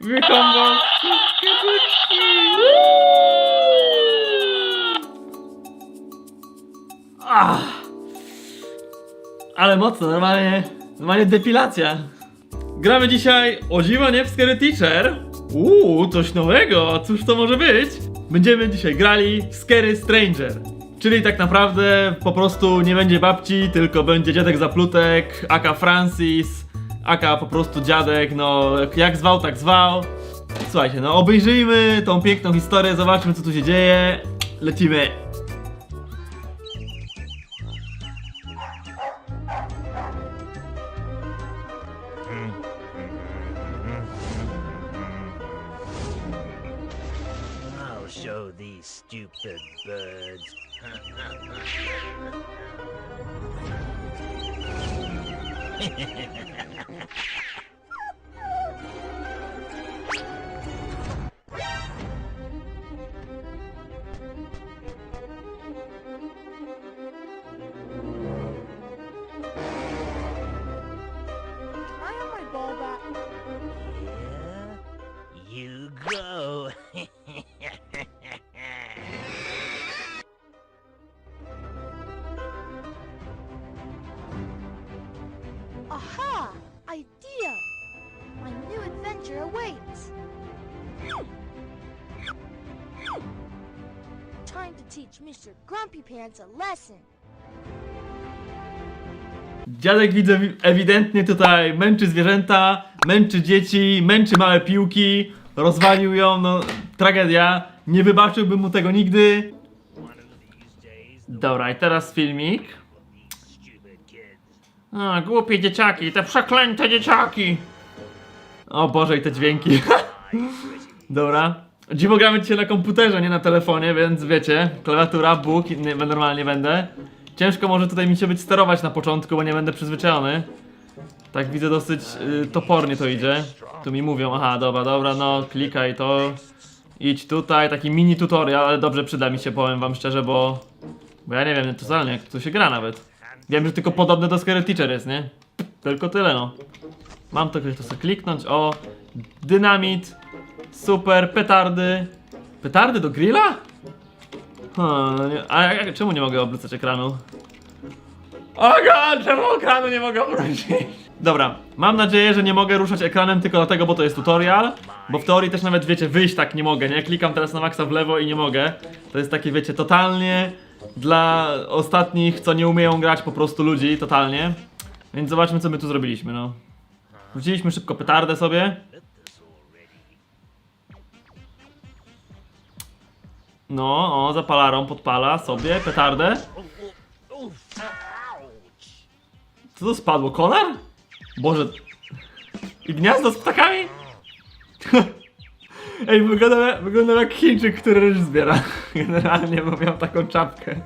Witam was wszystkie byczki! Ah! Ale mocno, normalnie, normalnie depilacja. Gramy dzisiaj o dziwo nie w Scary Teacher. Uuu, coś nowego, cóż to może być? Będziemy dzisiaj grali w Scary Stranger. Czyli tak naprawdę po prostu nie będzie babci, tylko będzie dziadek zaplutek, aka Francis, aka po prostu dziadek, no jak zwał, tak zwał. Słuchajcie, no obejrzyjmy tą piękną historię, zobaczmy co tu się dzieje. Lecimy. I'll show these stupid birds. Ha ha ha ha ha! Mr. Grumpy Pants a lesson. Dziadek widzę wi- ewidentnie tutaj męczy zwierzęta, męczy dzieci, męczy małe piłki, rozwalił ją, no tragedia. Nie wybaczyłbym mu tego nigdy. Dobra, i teraz filmik. A, głupie dzieciaki, te przeklęte dzieciaki. O Boże, i te dźwięki. Dobra. Dziwo gramy dzisiaj na komputerze, nie na telefonie, więc wiecie, klawiatura, Bóg, nie, normalnie będę. Ciężko może tutaj mi się być sterować na początku, bo nie będę przyzwyczajony. Tak widzę dosyć y, topornie to idzie. Tu mi mówią, aha, dobra, dobra, no klikaj to. Idź tutaj, taki mini tutorial, ale dobrze przyda mi się, powiem wam szczerze, bo... Bo ja nie wiem totalnie jak to się gra nawet. Wiem, że tylko podobne do Scary Teacher jest, nie? Tylko tyle no. Mam to, to sobie kliknąć, o. Dynamit. Super, petardy. Petardy do grilla? No a jak, czemu nie mogę obrócać ekranu? O god, czemu ekranu nie mogę obrócić? Dobra, mam nadzieję, że nie mogę ruszać ekranem tylko dlatego, bo to jest tutorial. Bo w teorii też nawet, wiecie, wyjść tak nie mogę, nie? Klikam teraz na maksa w lewo i nie mogę. To jest takie, wiecie, totalnie dla ostatnich, co nie umieją grać po prostu ludzi, totalnie. Więc zobaczmy, co my tu zrobiliśmy, no. Wrzuciliśmy szybko petardę sobie. No, o, zapalarą podpala sobie petardę. Co to spadło? Konar? Boże. I gniazdo z ptakami? Ej, wyglądał, wyglądał jak Chińczyk, który ryż zbiera. Generalnie, bo miał taką czapkę.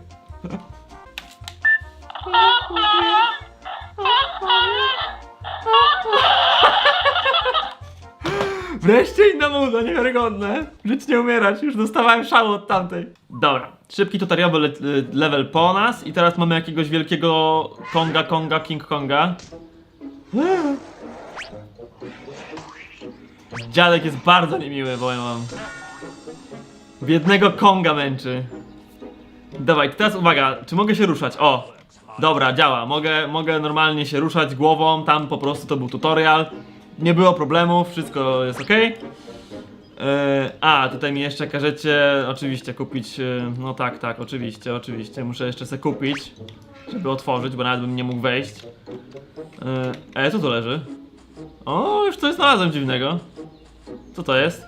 Wreszcie inna muza, niewiarygodne. Żyć nie umierać, już dostawałem szału od tamtej. Dobra, szybki tutorialowy le level po nas i teraz mamy jakiegoś wielkiego Konga, Konga, King Konga. Dziadek jest bardzo niemiły, powiem wam. Biednego Konga męczy. Dawaj, teraz uwaga, czy mogę się ruszać? O, dobra, działa. Mogę, mogę normalnie się ruszać głową, tam po prostu to był tutorial. Nie było problemów, wszystko jest ok. a, tutaj mi jeszcze każecie oczywiście kupić, e, no tak, tak, oczywiście, oczywiście, muszę jeszcze sobie kupić, żeby otworzyć, bo nawet bym nie mógł wejść. E, e co tu leży? O, już coś znalazłem dziwnego. Co to jest?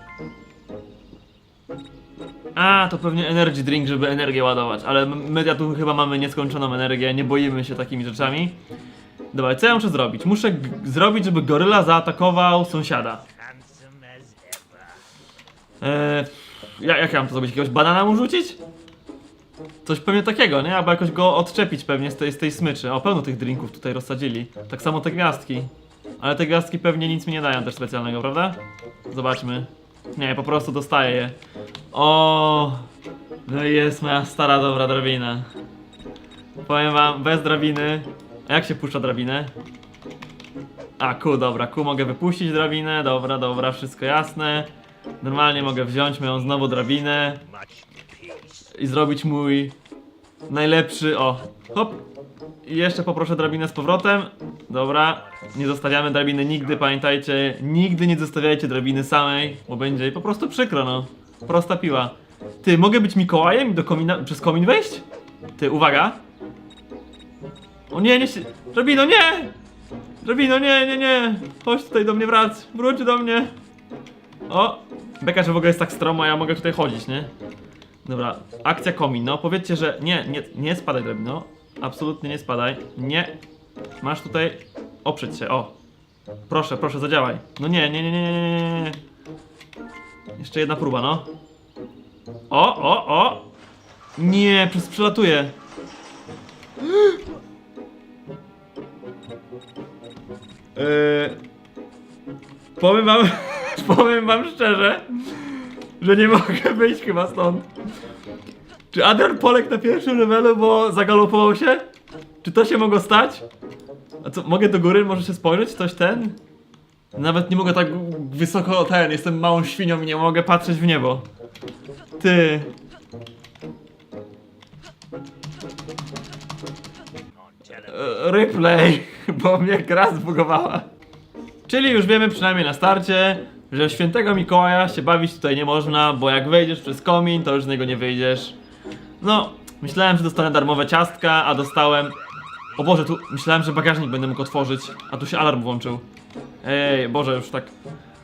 A, to pewnie energy drink, żeby energię ładować, ale my tu chyba mamy nieskończoną energię, nie boimy się takimi rzeczami. Dobra, co ja muszę zrobić? Muszę zrobić, żeby goryla zaatakował sąsiada. Eee, jak, jak ja mam to zrobić? Jakiegoś banana mu rzucić? Coś pewnie takiego, nie? Albo jakoś go odczepić pewnie z tej, z tej smyczy. O, pełno tych drinków tutaj rozsadzili. Tak samo te gwiazdki. Ale te gwiazdki pewnie nic mi nie dają też specjalnego, prawda? Zobaczmy. Nie, po prostu dostaję je. O, No jest moja stara dobra drabina. Powiem wam, bez drabiny. A jak się puszcza drabinę? A, ku, dobra, ku mogę wypuścić drabinę, dobra, dobra, wszystko jasne. Normalnie mogę wziąć moją znowu drabinę i zrobić mój najlepszy, o, hop. I jeszcze poproszę drabinę z powrotem. Dobra, nie zostawiamy drabiny nigdy, pamiętajcie, nigdy nie zostawiajcie drabiny samej, bo będzie po prostu przykro, no. Prosta piła. Ty, mogę być Mikołajem i do komina, przez komin wejść? Ty, uwaga. O nie, nie się... Drabino, nie! Drabino, nie, nie, nie! Chodź tutaj do mnie, wracaj, wróć do mnie. O! Beka, że w ogóle jest tak stromo, a ja mogę tutaj chodzić, nie? Dobra, akcja komin, no powiedzcie, że nie, nie, nie spadaj drabino. Absolutnie nie spadaj. Nie. Masz tutaj oprzeć się, o. Proszę, proszę, zadziałaj. No nie, nie, nie, nie, nie, nie, nie. Jeszcze jedna próba, no. O, o, o! Nie, przez przelatuje. Yy, powiem wam, powiem wam szczerze, że nie mogę wyjść chyba stąd. Czy Adrian poległ na pierwszym levelu, bo zagalopował się? Czy to się mogło stać? A co, mogę do góry, może się spojrzeć? Coś ten? Nawet nie mogę tak wysoko ten, jestem małą świnią i nie mogę patrzeć w niebo. Ty. E, Replay, bo mnie gra zbugowała. Czyli już wiemy przynajmniej na starcie, że świętego Mikołaja się bawić tutaj nie można, bo jak wejdziesz przez komin, to już z niego nie wyjdziesz. No, myślałem, że dostanę darmowe ciastka, a dostałem... O Boże, tu myślałem, że bagażnik będę mógł otworzyć, a tu się alarm włączył. Ej, Boże, już tak...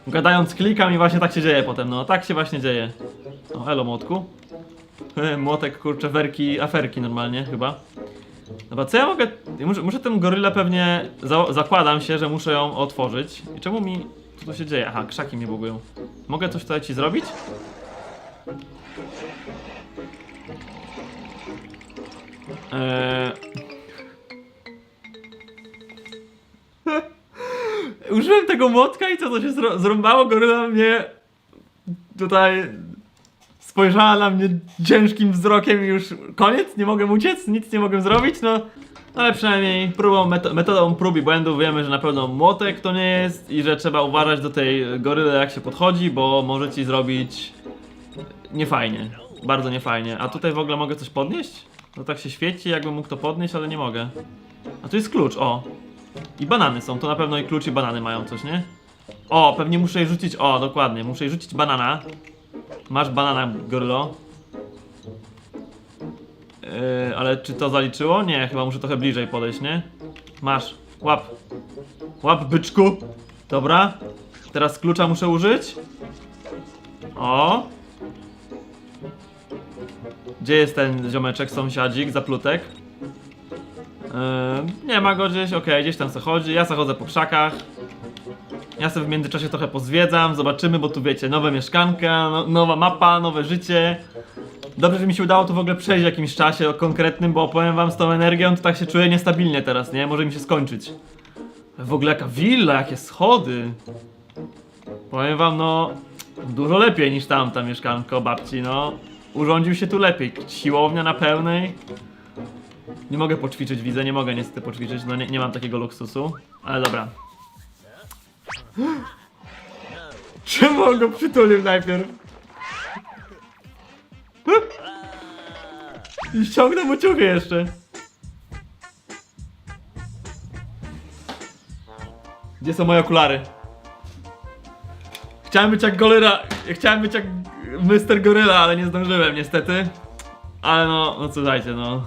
Gadając klikam i właśnie tak się dzieje potem, no tak się właśnie dzieje. O, elo młotku. Młotek, kurczę, werki, aferki normalnie chyba. Dobra, co ja mogę... Muszę, muszę tę gorylę pewnie... Za, zakładam się, że muszę ją otworzyć. I czemu mi... Co tu się dzieje? Aha, krzaki mnie bugują. Mogę coś tutaj ci zrobić? Eee... Użyłem tego młotka i co to się zrąbało? Goryla mnie... Tutaj... Spojrzała na mnie ciężkim wzrokiem i już koniec, nie mogę uciec, nic nie mogę zrobić, no. Ale przynajmniej próbą, meto metodą prób i błędów wiemy, że na pewno młotek to nie jest i że trzeba uważać do tej goryle jak się podchodzi, bo może ci zrobić niefajnie, bardzo niefajnie. A tutaj w ogóle mogę coś podnieść? No tak się świeci, jakbym mógł to podnieść, ale nie mogę. A tu jest klucz, o. I banany są, to na pewno i klucz i banany mają coś, nie? O, pewnie muszę jej rzucić, o, dokładnie, muszę jej rzucić banana. Masz banana, gorylo. Yy, ale czy to zaliczyło? Nie, chyba muszę trochę bliżej podejść, nie? Masz, łap. Łap, byczku. Dobra. Teraz klucza muszę użyć. O. Gdzie jest ten ziomeczek, sąsiadzik, zaplutek? Yy, nie ma go gdzieś, okej, gdzieś tam se chodzi. Ja se chodzę po krzakach. Ja sobie w międzyczasie trochę pozwiedzam, zobaczymy, bo tu wiecie, nowe mieszkanka, no, nowa mapa, nowe życie. Dobrze, że mi się udało to w ogóle przejść w jakimś czasie o konkretnym, bo powiem wam z tą energią, to tak się czuję niestabilnie teraz, nie? Może mi się skończyć. W ogóle jaka willa, jakie schody. Powiem wam, no, dużo lepiej niż tamta mieszkanko babci, no. Urządził się tu lepiej. Siłownia na pełnej. Nie mogę poćwiczyć, widzę, nie mogę niestety poćwiczyć, no nie, nie mam takiego luksusu. Ale dobra, Czemu on go przytulił najpierw? I ściągnę mu ciuchy jeszcze. Gdzie są moje okulary? Chciałem być jak Goryla, chciałem być jak Mr. Goryla, ale nie zdążyłem niestety. Ale no, no co dajcie, no.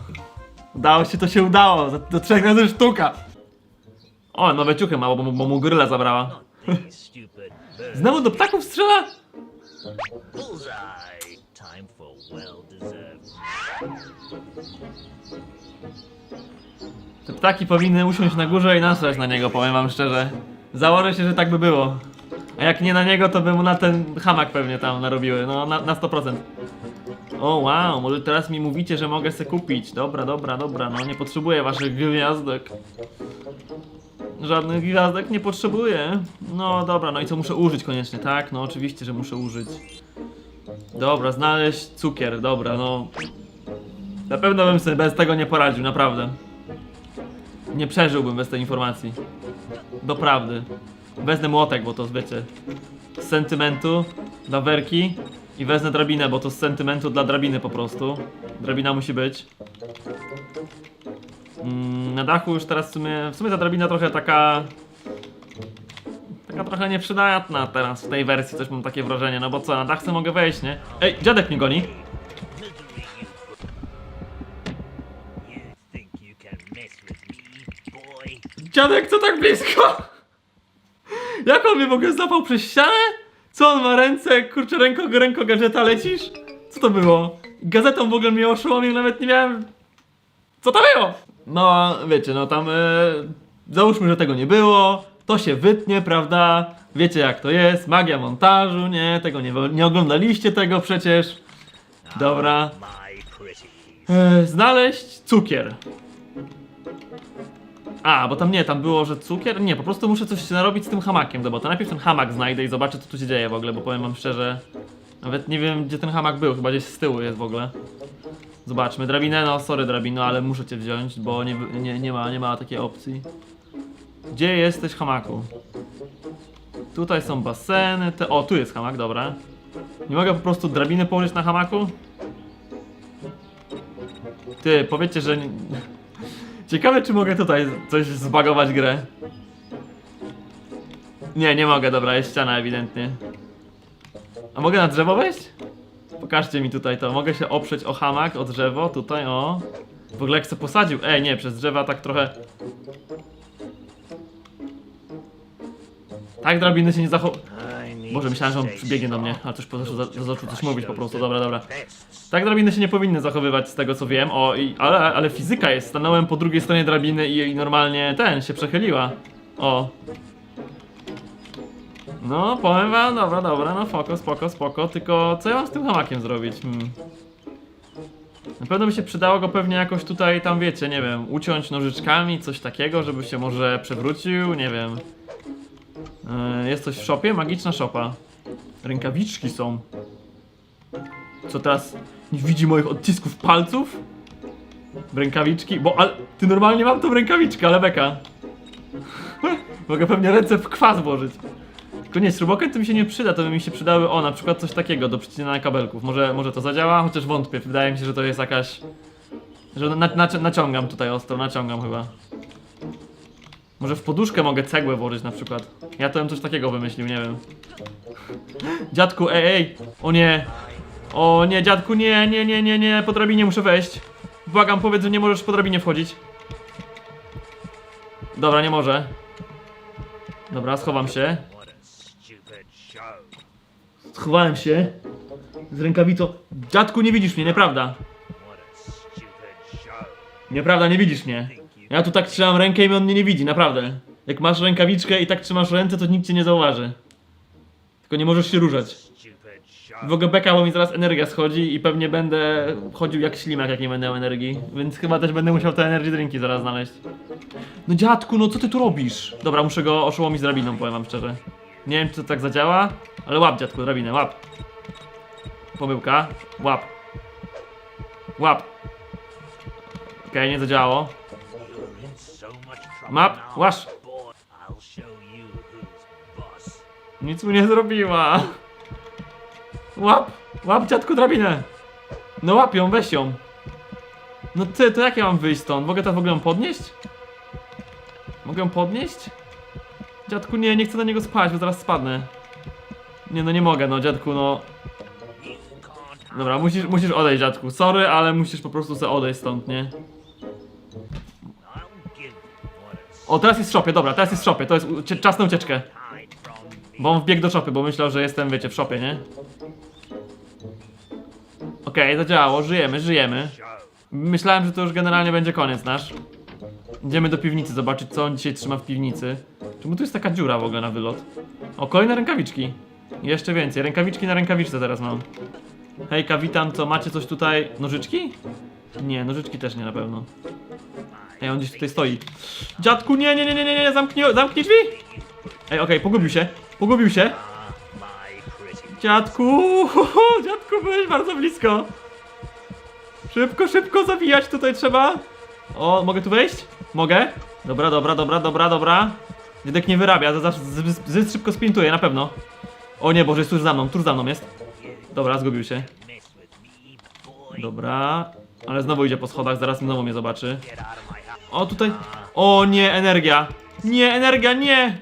Udało się, to się udało. Do trzech razy sztuka. O, nowe ciuchy mało, bo, mu- bo mu goryla zabrała. Znowu do ptaków strzela? Te ptaki powinny usiąść na górze i nasrać na niego, powiem wam szczerze. Założę się, że tak by było. A jak nie na niego, to by mu na ten hamak pewnie tam narobiły, no na, na 100%. O wow, może teraz mi mówicie, że mogę se kupić. Dobra, dobra, dobra, no nie potrzebuję waszych gwiazdek. Żadnych gwiazdek nie potrzebuję. No dobra, no i co muszę użyć koniecznie, tak? No oczywiście, że muszę użyć. Dobra, znaleźć cukier, dobra, no. Na pewno bym sobie bez tego nie poradził, naprawdę. Nie przeżyłbym bez tej informacji. doprawdy. Wezmę młotek, bo to wiecie, z sentymentu dla werki i wezmę drabinę, bo to z sentymentu dla drabiny po prostu. Drabina musi być. Mm, na dachu już teraz w sumie, w sumie ta drabina trochę taka... Taka trochę nieprzydatna teraz w tej wersji, coś mam takie wrażenie, no bo co, na dach sobie mogę wejść, nie? Ej, dziadek mnie goni. Dziadek, co tak blisko? Jak on mnie w ogóle zapał przez ścianę? Co on ma ręce? Kurczę, ręko, ręko gadżeta lecisz? Co to było? Gazetą w ogóle mnie oszołomił, nawet nie miałem... Co to było? No, wiecie, no tam... E... Załóżmy, że tego nie było. To się wytnie, prawda? Wiecie jak to jest, magia montażu, nie? Tego nie, nie oglądaliście tego przecież. Dobra. E, znaleźć cukier. A, bo tam nie, tam było, że cukier? Nie, po prostu muszę coś narobić z tym hamakiem, no bo to najpierw ten hamak znajdę i zobaczę co tu się dzieje w ogóle, bo powiem wam szczerze, nawet nie wiem gdzie ten hamak był, chyba gdzieś z tyłu jest w ogóle. Zobaczmy, drabinę, no sorry drabino, ale muszę cię wziąć, bo nie, nie, nie, ma, nie ma takiej opcji. Gdzie jesteś hamaku? Tutaj są baseny, te... o tu jest hamak, dobra. Nie mogę po prostu drabiny położyć na hamaku? Ty, powiedzcie, że... Ciekawe, czy mogę tutaj coś zbagować grę. Nie, nie mogę, dobra, jest ściana ewidentnie. A mogę na drzewo wejść? Pokażcie mi tutaj to. Mogę się oprzeć o hamak, o drzewo, tutaj, o. W ogóle jak se posadził. Ej, nie, przez drzewa tak trochę... Tak drabiny się nie zachow... Boże, myślałem, że on przybiegnie do mnie, strong. a coś po za- zaczął coś mówić po prostu, dobra, dobra. Tak drabiny się nie powinny zachowywać z tego co wiem. O, i, ale, ale fizyka jest. Stanąłem po drugiej stronie drabiny i, i normalnie ten się przechyliła. O. No, powiem wam, dobra, dobra, no spoko, spoko, spoko. Tylko co ja mam z tym hamakiem zrobić? Hmm. Na pewno by się przydało go pewnie jakoś tutaj, tam wiecie, nie wiem, uciąć nożyczkami, coś takiego, żeby się może przewrócił, nie wiem. Yy, jest coś w szopie? Magiczna szopa. Rękawiczki są. Co teraz nie widzi moich odcisków palców? Rękawiczki? Bo ale ty normalnie mam tą rękawiczkę, ale beka. Mogę pewnie ręce w kwas włożyć. Tylko nie, śrubokręt to mi się nie przyda, to by mi się przydały, o, na przykład coś takiego do przycinania kabelków. Może, może to zadziała, chociaż wątpię. Wydaje mi się, że to jest jakaś... Że na, na, naciągam tutaj ostro, naciągam chyba. Może w poduszkę mogę cegłę włożyć na przykład. Ja to bym coś takiego wymyślił, nie wiem. Dziadku, ej, ej! O nie! O nie, dziadku, nie, nie, nie, nie, nie, po drabinie muszę wejść. Błagam, powiedz, że nie możesz po drabinie wchodzić. Dobra, nie może. Dobra, schowam się. What a stupid show. Schowałem się. Z rękawicą. Dziadku, nie widzisz mnie, nieprawda. Nieprawda, nie widzisz mnie. Ja tu tak trzymam rękę i on mnie nie widzi, naprawdę. Jak masz rękawiczkę i tak trzymasz ręce, to nikt cię nie zauważy. Tylko nie możesz się ruszać. W ogóle beka, bo mi zaraz energia schodzi i pewnie będę chodził jak ślimak, jak nie będę miał energii. Więc chyba też będę musiał te energy drinki zaraz znaleźć. No dziadku, no co ty tu robisz? Dobra, muszę go oszołomić z drabiną, powiem wam szczerze. Nie wiem, czy to tak zadziała, ale łap dziadku, drabinę, łap. Pomyłka, łap. Łap. Okej, nie zadziałało. Map, łasz. Nic mu nie zrobiła. Łap, łap dziadku drabinę. No łap ją, weź ją. No ty, to jak ja mam wyjść stąd? Mogę to w ogóle ją podnieść? Mogę ją podnieść? Dziadku nie, nie chcę na niego spać, bo zaraz spadnę. Nie no nie mogę, no dziadku no. Dobra, musisz, musisz odejść dziadku. Sorry, ale musisz po prostu sobie odejść stąd, nie? O, teraz jest w szopie, dobra, teraz jest w szopie, to jest czas na ucieczkę. Bo on wbiegł do szopy, bo myślał, że jestem, wiecie, w szopie, nie? Okej, zadziałało, żyjemy, żyjemy. Myślałem, że to już generalnie będzie koniec nasz. Idziemy do piwnicy zobaczyć, co on dzisiaj trzyma w piwnicy. Czemu tu jest taka dziura w ogóle na wylot? O, kolejne rękawiczki. Jeszcze więcej, rękawiczki na rękawiczce teraz mam. Hejka, witam, co macie coś tutaj? Nożyczki? Nie, nożyczki też nie na pewno. Ej, on gdzieś tutaj stoi. Dziadku, nie, nie, nie, nie, nie, nie, zamknij, zamknij drzwi! Ej, okej, pogubił się, pogubił się. Dziadku, dziadku, byłeś bardzo blisko. Szybko, szybko zawijać tutaj trzeba. O, mogę tu wejść? Mogę? Dobra, dobra, dobra, dobra, dobra. Dziadek nie wyrabia, to zawsze z- z- szybko sprintuje, na pewno. O nie, Boże, jest tuż za mną, tuż za mną jest. Dobra, zgubił się. Dobra, ale znowu idzie po schodach, zaraz znowu mnie zobaczy. O, tutaj. O nie, energia. Nie, energia, nie!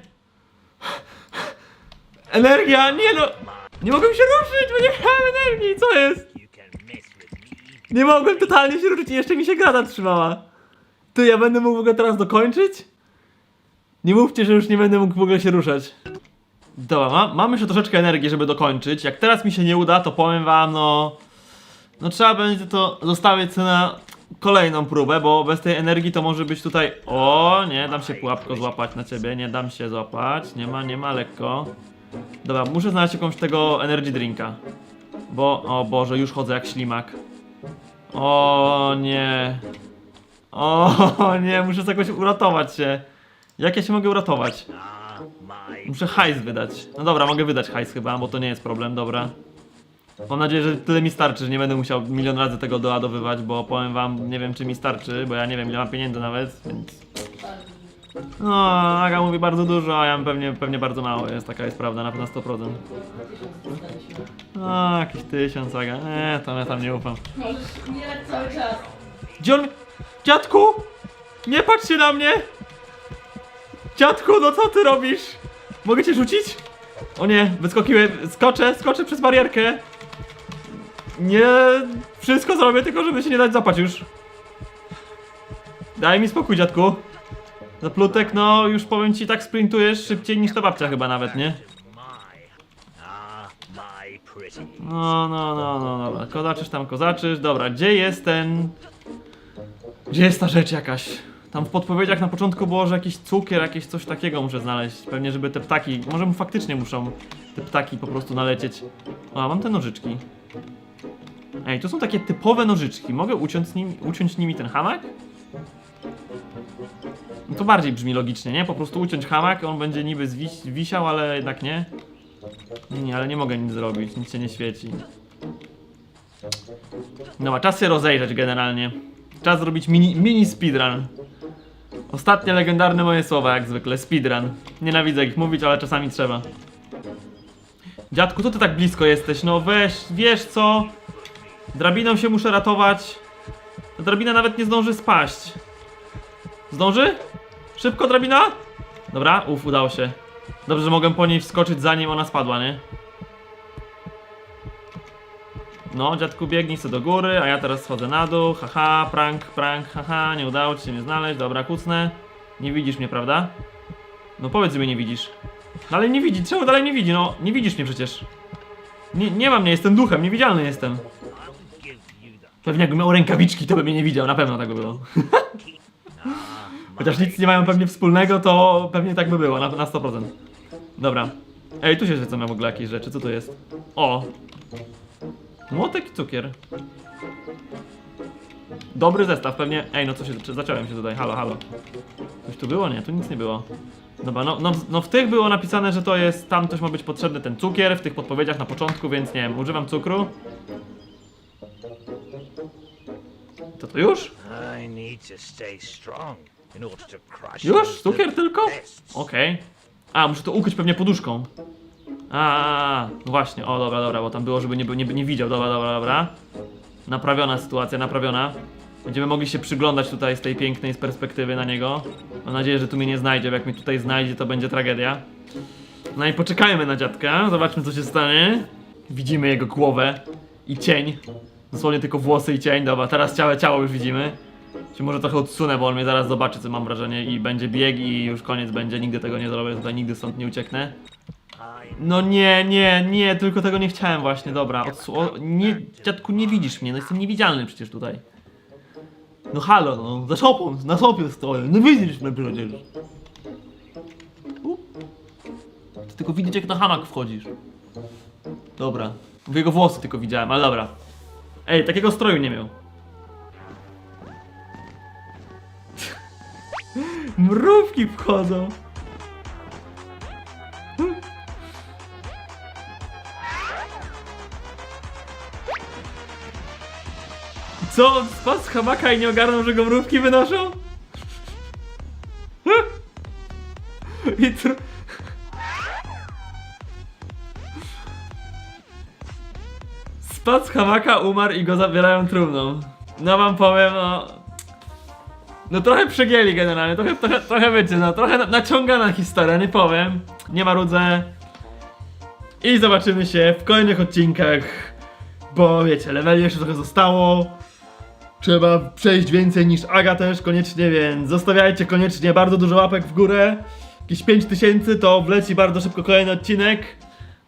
Energia, nie no! Nie mogłem się ruszyć, bo nie miałem energii, co jest? Nie mogłem totalnie się ruszyć i jeszcze mi się grada trzymała. Ty, ja będę mógł go teraz dokończyć? Nie mówcie, że już nie będę mógł w ogóle się ruszać. Dobra, ma, mam jeszcze troszeczkę energii, żeby dokończyć. Jak teraz mi się nie uda, to powiem wam, no... No trzeba będzie to zostawić na kolejną próbę, bo bez tej energii to może być tutaj... O, nie, dam się pułapko złapać na ciebie, nie dam się złapać. Nie ma, nie ma, lekko. Dobra, muszę znaleźć jakąś tego energy drinka. Bo, o Boże, już chodzę jak ślimak. O nie. O nie, muszę jakoś uratować się. Jak ja się mogę uratować? Muszę hajs wydać. No dobra, mogę wydać hajs chyba, bo to nie jest problem, dobra. Mam nadzieję, że tyle mi starczy, że nie będę musiał milion razy tego doładowywać, bo powiem wam, nie wiem czy mi starczy, bo ja nie wiem ile mam pieniędzy nawet, więc... No, Aga mówi bardzo dużo, a ja mam pewnie, pewnie bardzo mało, jest taka jest prawda, na pewno 100%. No, jakiś tysiąc, Aga, nie, to ja tam nie ufam. Możesz umierać cały czas. Gdzie on... Dziadku! Nie patrz się na mnie! Dziadku, no co ty robisz? Mogę cię rzucić? O nie, wyskokiłem, skoczę, skoczę przez barierkę. Nie, wszystko zrobię, tylko żeby się nie dać zapać już. Daj mi spokój, dziadku. Zaplutek, no już powiem ci, tak sprintujesz szybciej niż ta babcia chyba nawet, nie? No, no, no, no, dobra. Kozaczysz tam, kozaczysz. Dobra, gdzie jest ten... Gdzie jest ta rzecz jakaś? Tam w podpowiedziach na początku było, że jakiś cukier, jakieś coś takiego muszę znaleźć. Pewnie, żeby te ptaki... Może mu faktycznie muszą te ptaki po prostu nalecieć. O, mam te nożyczki. Ej, to są takie typowe nożyczki. Mogę uciąć, z nimi, uciąć nimi ten hamak? No to bardziej brzmi logicznie, nie? Po prostu uciąć hamak, on będzie niby zwiś, wisiał, ale jednak nie. Nie, nie, ale nie mogę nic zrobić, nic się nie świeci. Dobra, czas się rozejrzeć generalnie. Czas zrobić mini, mini speedrun. Ostatnie legendarne moje słowa, jak zwykle, speedrun. Nienawidzę ich mówić, ale czasami trzeba. Dziadku, co ty tak blisko jesteś? No weź, wiesz co? Drabiną się muszę ratować. Ta drabina nawet nie zdąży spaść. Zdąży? Szybko, drabina? Dobra, uf, udało się. Dobrze, że mogę po niej wskoczyć zanim ona spadła, nie? No, dziadku biegnij sobie do góry, a ja teraz schodzę na dół. Haha, prank, prank, haha, nie udało ci się mnie znaleźć. Dobra, kucnę. Nie widzisz mnie, prawda? No powiedz, że mnie nie widzisz. Dalej nie widzi, czemu dalej nie widzi? No, nie widzisz mnie przecież. Nie, nie ma mnie, jestem duchem, niewidzialny jestem. Pewnie jakbym miał rękawiczki, to by mnie nie widział, na pewno tak by było. Chociaż nic nie mają pewnie wspólnego, to pewnie tak by było, na, na 100%. Dobra. Ej, tu się świecą w ogóle jakieś rzeczy, co to jest? O! Młotek i cukier. Dobry zestaw, pewnie. Ej, no co się, zacząłem się tutaj, halo, halo. Coś tu było? Nie, tu nic nie było. Dobra, no, no, no w tych było napisane, że to jest, tam coś ma być potrzebny ten cukier, w tych podpowiedziach na początku, więc nie wiem, używam cukru. To to już? Już? Cukier tylko? Okej. A, muszę to ukryć pewnie poduszką. A, właśnie, o dobra, dobra, bo tam było, żeby nie, nie, nie widział, dobra, dobra, dobra. Naprawiona sytuacja, naprawiona. Będziemy mogli się przyglądać tutaj z tej pięknej perspektywy na niego. Mam nadzieję, że tu mnie nie znajdzie, bo jak mnie tutaj znajdzie, to będzie tragedia. No i poczekajmy na dziadka, zobaczmy co się stanie. Widzimy jego głowę i cień. Dosłownie tylko włosy i cień, dobra, teraz całe ciało już widzimy. Się może trochę odsunę, bo on mnie zaraz zobaczy, co mam wrażenie i będzie bieg i już koniec będzie, nigdy tego nie zrobię, tutaj nigdy stąd nie ucieknę. No nie, nie, nie, tylko tego nie chciałem właśnie, dobra. Odsu- o, nie, dziadku, nie widzisz mnie, no jestem niewidzialny przecież tutaj. No halo, no, za szopą, na szopie stoję, nie widzisz mnie przecież. U. Ty tylko widzieć jak na hamak wchodzisz. Dobra, w jego włosy tylko widziałem, ale dobra. Ej, takiego stroju nie miał. Mrówki wchodzą. Co? Spadł z hamaka i nie ogarnął, że gomrówki wynoszą? Hm? I tr... Spadł z hamaka, umarł i go zabierają trumną. No wam powiem, no... No trochę przegieli generalnie, trochę, trochę, trochę no trochę na, naciągana historia, nie powiem. Nie marudzę. I zobaczymy się w kolejnych odcinkach, bo wiecie, level jeszcze trochę zostało. Trzeba przejść więcej niż Aga też koniecznie, więc zostawiajcie koniecznie bardzo dużo łapek w górę. Jakieś 5000 to wleci bardzo szybko kolejny odcinek.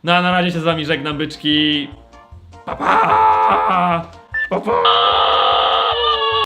No a na razie się z wami żegnam byczki. Pa pa! Pa pa!